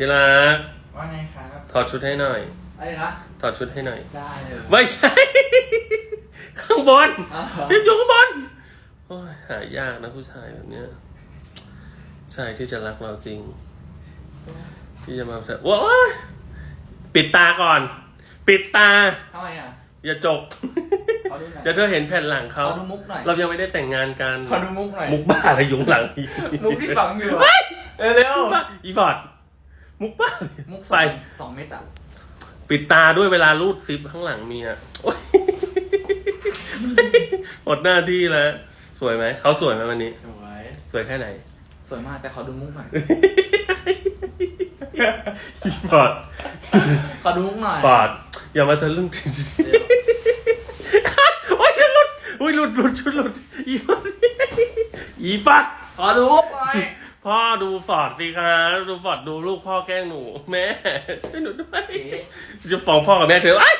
ที่รักว่าไงครับถอดชุดให้หน่อยอะไรนะถอดชุดให้หน่อย ได้เลยไม่ใช่ ข้างบนอ่าฮะฟิล์มอยู่ข้างบนโอ้ยหายากนะผู้ชายแบบเนี้ยชายที่จะรักเราจริง ที่จะมาเถอะว้ายปิดตาก่อน ปิดตาทำไมอะ อย่าจกขอดูหน่อยเดี๋ยวเธอเห็นแผ่นหลังเขาขอดูมุกหน่อย เรายังไม่ได้แต่งงานกันขอดูมุกหน่อย มุกบ้าอะไรอยุงหลังอีมุกที่ฝังอยู่เฮ้อะยเออเร็วอีฟอร์ด มุกบ้ามุกสไปองสองเม็ดอะปิดตาด้วยเวลารูดซิปข้างหลังมีอะโอ๊ยหมดหน้าที่แล้ว สวยไหม เขาสวยไหมวันนี้ สวยสวยแค่ไหน สวยมากแต่ขอดูมุกหน่อยอีฟอร์ดขอดูมุกหน่อยฟอร์ดอย่ามาทะลึ่งเร็วโอ้ยหลุดโอ้ยหลุดหลุดชุดหลุดอีฟอร์ดอีฟอร์ดขอดูมุกหน่อย พ่อดูฟอร์ดสิครับดูฟอร์ดดูลูกพ่อแกล้งหนู แม่ช่วยหนูด้วยจะฟ้องพ่อกับแม่เธอไอ้ย